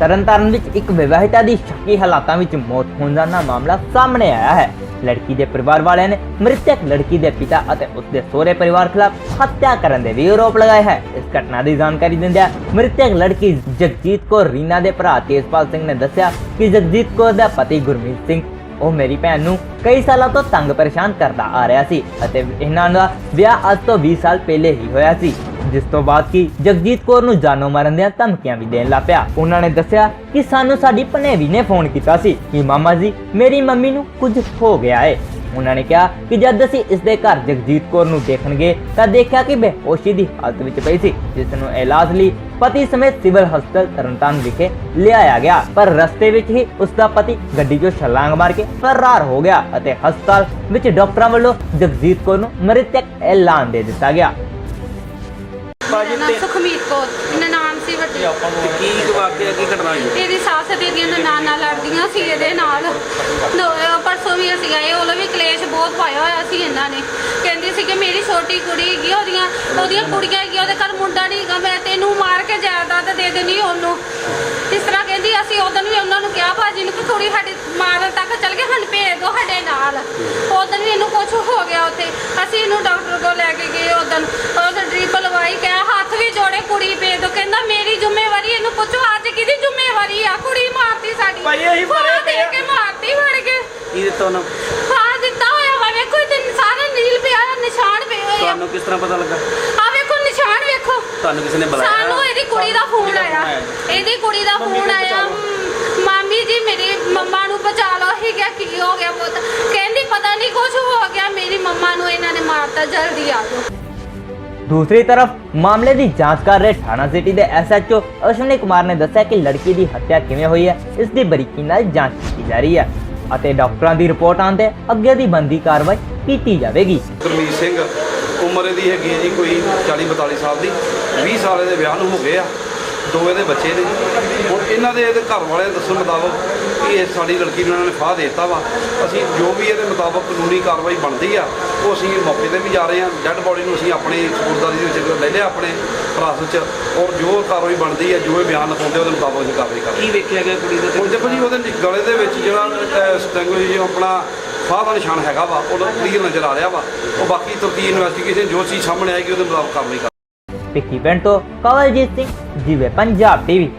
ਤਰਨਤਾਰਨ ਵਿੱਚ ਇੱਕ ਵਿਵਾਹਿਤਾ ਦੀ ਸ਼ੱਕੀ ਹਾਲਾਤਾਂ ਵਿੱਚ ਮੌਤ ਹੋਣ ਦਾ ਮਾਮਲਾ ਸਾਹਮਣੇ ਆਇਆ ਹੈ। ਲੜਕੀ ਦੇ ਪਰਿਵਾਰ ਵਾਲਿਆਂ ਨੇ ਮ੍ਰਿਤਕ ਲੜਕੀ ਦੇ ਪਿਤਾ ਅਤੇ ਉਸਦੇ ਸਹੁਰੇ ਪਰਿਵਾਰ ਖਿਲਾਫ ਹੱਤਿਆ ਕਰਨ ਦੇ ਵੀ ਆਰੋਪ ਲਗਾਏ ਹੈ। ਇਸ ਘਟਨਾ ਦੀ ਜਾਣਕਾਰੀ ਦਿੰਦਿਆਂ ਮ੍ਰਿਤਕ ਲੜਕੀ ਜਗਜੀਤ ਕੌਰ ਰੀਨਾ ਦੇ ਭਰਾ ਤੇਜਪਾਲ ਸਿੰਘ ਨੇ ਦੱਸਿਆ ਕਿ ਜਗਜੀਤ ਕੌਰ ਦਾ ਪਤੀ ਗੁਰਮੀਤ ਸਿੰਘ, ਉਹ ਮੇਰੀ ਭੈਣ ਨੂੰ ਕਈ ਸਾਲਾਂ ਤੋਂ ਤੰਗ ਪਰੇਸ਼ਾਨ ਕਰਦਾ ਆ ਰਿਹਾ ਸੀ ਅਤੇ ਇਹਨਾਂ ਦਾ ਵਿਆਹ ਅੱਜ ਤੋਂ 20 ਸਾਲ ਪਹਿਲੇ ਹੀ ਹੋਇਆ ਸੀ। ਜਿਸ ਤੋਂ ਬਾਅਦ ਕਿ ਜਗਜੀਤ ਕੌਰ ਨੂੰ ਜਾਨੋਂ ਮਾਰਨ ਦੀਆਂ ਧਮਕੀਆਂ ਵੀ ਦੇਣ ਲੱਗ ਪਿਆ। ਉਹਨਾਂ ਨੇ ਦੱਸਿਆ ਕਿ ਸਾਨੂੰ ਸਾਡੀ ਭਨੇਵੀ ਨੇ ਫੋਨ ਕੀਤਾ ਸੀ ਕਿ ਮਾਮਾ ਜੀ, ਮੇਰੀ ਮੰਮੀ ਨੂੰ ਕੁਝ ਹੋ ਗਿਆ ਹੈ ਉਹਨਾਂ ਨੇ ਕਿਹਾ ਕਿ ਜਦ ਅਸੀਂ ਇਸ ਦੇ ਘਰ ਜਗਜੀਤ ਕੌਰ ਨੂੰ ਦੇਖਣ ਤਾਂ ਦੇਖਿਆ ਕਿ ਬੇਹੋਸ਼ੀ ਦੀ ਹਾਲਤ ਵਿੱਚ ਪਈ ਸੀ, ਜਿਸ ਨੂੰ ਇਲਾਜ ਲਈ ਪਤੀ ਸਮੇਤ ਸਿਵਲ ਹਸਪਤਾਲ ਤਰਨਤਾਰਨ ਵਿਖੇ ਲਿਆਇਆ ਗਿਆ। ਪਰ ਰਸਤੇ ਵਿੱਚ ਹੀ ਉਸ ਦਾ ਪਤੀ ਗੱਡੀ 'ਚੋਂ ਛਲਾਂਗ ਮਾਰ ਕੇ ਫਰਾਰ ਹੋ ਗਿਆ ਅਤੇ ਹਸਪਤਾਲ ਵਿੱਚ ਡਾਕਟਰਾਂ ਵੱਲੋਂ ਜਗਜੀਤ ਕੌਰ ਨੂੰ ਮ੍ਰਿਤਕ ਐਲਾਨ ਦੇ ਦਿੱਤਾ ਗਿਆ। ਸੁਖਮੀਤ ਕੌਰ ਨਨਾਣ ਸੀ ਵੱਡੀ। ਤੇ ਕੀ ਵਾਕਿਆ ਕੀ ਘਟਨਾ ਹੋਈ? ਇਹਦੀ ਸੱਸ ਦੇ ਦੀਆਂ ਨਨਾਣਾ ਲੜਦੀਆਂ ਸੀ ਇਹਦੇ ਨਾਲ। ਦੋ- ਅਹ ਪਰਸੋਂ ਵੀ ਅਸੀਂ ਗਏ ਉਹਨੇ ਵੀ ਕਲੇਸ਼ ਬਹੁਤ ਪਾਇਆ ਹੋਇਆ ਸੀ ਇਹਨਾਂ ਨੇ। ਕਹਿੰਦੀ ਸੀ ਕਿ ਮੇਰੀ ਛੋਟੀ ਕੁੜੀ ਹੈਗੀ ਆ, ਉਹਦੀਆਂ ਉਹਦੀਆਂ ਕੁੜੀਆਂ ਹੈਗੀਆਂ ਉਹਦੇ ਘਰ ਮੁੰਡਾ ਨਹੀਂ ਹੈਗਾ ਮੈਂ ਤੈਨੂੰ ਮਾਰ ਕੇ ਜਾਇਦਾਦ ਦੇ ਦੇਣੀ ਉਹਨੂੰ। ਇਸ ਤਰ੍ਹਾਂ ਕਹਿੰਦੀ ਅਸੀਂ ਉਦੋਂ ਵੀ ਉਹਨਾਂ ਨੂੰ ਕਿਹਾ ਭਾਜੀ ਨੂੰ ਕਿ ਕੁੜੀ ਸਾਡੀ ਮਾਰਨ ਤੱਕ ਚੱਲ ਗਏ ਹਨ ਭੇਜ ਦਿਓ ਸਾਡੇ ਨਾਲ। ਉਦੋਂ ਵੀ ਇਹਨੂੰ ਕੁਝ ਹੋ ਗਿਆ ਉੱਥੇ। ਅਸੀਂ ਇਹਨੂੰ ਡਾਕਟਰ ਕੋਲ ਲੈ ਕੇ ਗਏ। ਦਿੱਤਾ ਉਹਨਾਂ ਹਾਂ ਦਿੱਤਾ ਹੋਇਆ ਵਾ। ਵੇਖੋ ਤੇ ਸਾਰੇ ਨੀਲ ਪਿਆ ਨਿਸ਼ਾਨ ਪਏ ਹੋਏ ਆ। ਤੁਹਾਨੂੰ ਕਿਸ ਤਰ੍ਹਾਂ ਪਤਾ ਲੱਗਾ? ਆ ਵੇਖੋ ਨਿਸ਼ਾਨ ਵੇਖੋ। ਤੁਹਾਨੂੰ ਕਿਸੇ ਨੇ ਬੁਲਾਇਆ? ਸਾਨੂੰ ਇਹਦੀ ਕੁੜੀ ਦਾ ਫੋਨ ਆਇਆ। ਇਹਦੀ ਕੁੜੀ ਦਾ ਫੋਨ ਆਇਆ। ਮ, ਮਾਮੀ ਜੀ ਮੇਰੀ ਮੰਮਾ ਨੂੰ ਬਚਾ ਲਓ। ਹੀ ਗਿਆ ਕੀ ਹੋ ਗਿਆ ਪੁੱਤ? ਕਹਿੰਦੀ ਪਤਾ ਨਹੀਂ ਕੁਝ ਹੋ ਗਿਆ। ਮੇਰੀ ਮੰਮਾ ਨੂੰ ਇਹਨਾਂ ਨੇ ਮਾਰਤਾ। ਜਲਦੀ ਆ ਜਾਓ। ਦੂਸਰੀ ਤਰਫ ਮਾਮਲੇ ਦੀ ਜਾਂਚ ਕਰ ਰਹੇ ਥਾਣਾ ਸਿਟੀ ਦੇ ਐਸਐਚਓ ਅਸ਼ਵਨੀ ਕੁਮਾਰ ਨੇ ਦੱਸਿਆ ਕਿ ਲੜਕੀ ਦੀ ਹੱਤਿਆ ਕਿਵੇਂ ਹੋਈ ਹੈ ਇਸ ਦੀ ਬਰੀਕੀ ਨਾਲ ਜਾਂਚ ਕੀਤੀ ਜਾ ਰਹੀ ਹੈ। ਅਤੇ ਡਾਕਟਰਾਂ ਦੀ ਰਿਪੋਰਟ ਆਉਣ ਤੇ ਅੱਗੇ ਦੀ ਬੰਦੀ ਕਾਰਵਾਈ ਕੀਤੀ ਜਾਵੇਗੀ। ਗੁਰਮੀਤ ਸਿੰਘ, ਉਮਰ ਇਹਦੀ ਹੈਗੀ ਹੈ ਜੀ ਕੋਈ 40 42 ਸਾਲ ਦੀ। 20 ਸਾਲ ਦੇ ਵਿਆਹ ਨੂੰ ਹੋ ਗਏ ਆ। ਦੋ ਇਹਦੇ ਬੱਚੇ ਨੇ। ਹੁਣ ਇਹਨਾਂ ਦੇ ਇਹਦੇ ਘਰ ਵਾਲੇ ਦੱਸਣ ਮੁਤਾਬਕ ਕਿ ਇਹ ਸਾਡੀ ਲੜਕੀ ਨੂੰ ਇਹਨਾਂ ਨੇ ਫਾਹ ਦਿੱਤਾ ਵਾ। ਅਸੀਂ ਜੋ ਵੀ ਇਹਦੇ ਮੁਤਾਬਕ ਕਾਨੂੰਨੀ ਕਾਰਵਾਈ ਬਣਦੀ ਆ ਉਹ ਅਸੀਂ ਮੌਕੇ ਤੇ ਵੀ ਜਾ ਰਹੇ ਹਾਂ। ਡੈੱਡ ਬੋਡੀ ਨੂੰ ਅਸੀਂ ਆਪਣੀ ਸਪੁਰਦਾਰੀ ਦੇ ਵਿੱਚ ਲੈ ਲਿਆ ਆਪਣੇ ਹਿਰਾਸਤ 'ਚ ਔਰ ਜੋ ਕਾਰਵਾਈ ਬਣਦੀ ਹੈ ਜੋ ਇਹ ਬਿਆਨ ਲਿਖਾਉਂਦੇ ਉਹਦੇ ਮੁਤਾਬਕ ਅਸੀਂ ਕਾਰਵਾਈ ਕਰਾਂਗੇ ਕੀ ਵੇਖਿਆ ਗਿਆ ਕੁੜੀ ਦੇ? ਹੁਣ ਦੇਖੋ ਜੀ ਉਹਦੇ ਗਲੇ ਦੇ ਵਿੱਚ ਜਿਹੜਾ ਸਟੈਂਗੁਏਜ ਜੋ ਆਪਣਾ ਫਾਹ ਦਾ ਨਿਸ਼ਾਨ ਹੈਗਾ ਵਾ। ਉਹਦਾ ਕਲੀਅਰ ਨਜ਼ਰ ਆ ਰਿਹਾ ਵਾ। ਉਹ ਬਾਕੀ ਤਰਤੀ ਇਨਵੈਸਟੀਗੇਸ਼ਨ ਜੋ ਚੀਜ਼ ਸਾਹਮਣੇ ਆਏਗੀ ਉਹਦੇ ਮੁਤਾਬਕ ਕਾਰਵਾਈ ਭਿੱਖੀ ਪਿੰਡ ਤੋਂ ਕਵਲਜੀਤ ਸਿੰਘ ਜਿਵੇਂ ਪੰਜਾਬ ਟੀਵੀ